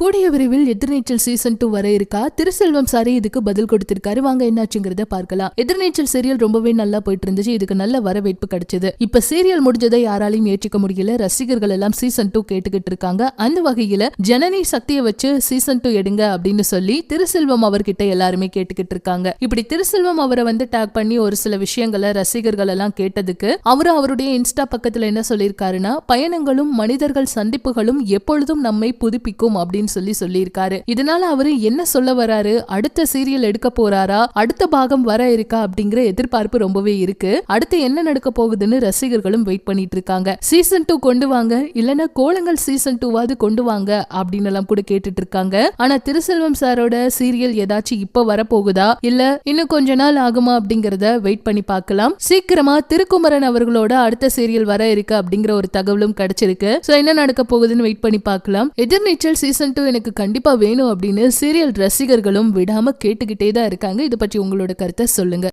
கூடிய விரைவில் எதிர்நீச்சல் season two வர இருக்கா? திருசெல்வம் சாரி இதுக்கு பதில் கொடுத்திருக்காரு. வாங்க என்னாச்சுங்கிறத பார்க்கலாம். எதிர்நீச்சல் சீரியல் ரொம்பவே நல்லா போயிட்டு இருந்துச்சு இதுக்கு நல்ல வரவேற்பு கிடைச்சது. இப்ப சீரியல் முடிஞ்சதை யாராலையும் ஏற்றிக்க முடியல. ரசிகர்கள் எல்லாம் சீசன் டூ கேட்டுக்கிட்டு இருக்காங்க. அந்த வகையில ஜனனி சக்தியை வச்சு சீசன் டூ எடுங்க அப்படின்னு சொல்லி திருசெல்வம் அவர்கிட்ட எல்லாருமே கேட்டுக்கிட்டு இருக்காங்க. இப்படி திருசெல்வம் அவரை வந்து டேக் பண்ணி ஒரு சில விஷயங்களை ரசிகர்கள் எல்லாம் கேட்டதுக்கு அவரும் அவருடைய இன்ஸ்டா பக்கத்துல என்ன சொல்லியிருக்காருன்னா பயணங்களும் மனிதர்கள் சந்திப்புகளும் எப்பொழுதும் நம்மை புதுப்பிக்கும் அப்படின்னு சொல்லி சொல்லியிருக்காரு. இதனால அவரு என்ன சொல்ல வராரு? அடுத்த சீரியல் எடுக்க போறாரா? அடுத்த பாகம் வர இருக்கா? அப்படிங்கிற எதிர்பார்ப்பு ரொம்பவே இருக்கு. அடுத்து என்ன நடக்க போகுதுன்னு ரசிகர்களும் வெயிட் பண்ணிட்டு இருக்காங்க. சீசன் டூ கொண்டு வாங்க. இல்லனா கோலங்கள் சீசன் டூவாவது கொண்டு வாங்க அப்படின்னு எல்லாம் கூட கேட்டுட்டு இருக்காங்க. ஆனா திருசெல்வம் சாரோட சீரியல் ஏதாச்சும் இப்ப வரப்போகுதா? இல்ல இன்னும் கொஞ்ச நாள் ஆகுமா அப்படிங்கறத வெயிட் பண்ணி பார்க்கலாம். சீக்கிரமா திருக்குமரன் அவர்களோட அடுத்த சீரியல் வர இருக்கு அப்படிங்கிற ஒரு தகவலும் கிடைச்சிருக்கு. சோ என்ன நடக்க போகுதுன்னு வெயிட் பண்ணி பார்க்கலாம். எதிர்நீச்சல் சீசன் டூ எனக்கு கண்டிப்பா வேணும் அப்படின்னு சீரியல் ரசிகர்களும் விடாம கேட்டுக்கிட்டே தான் இருக்காங்க. இதை பற்றி உங்களோட கருத்தை சொல்லுங்க.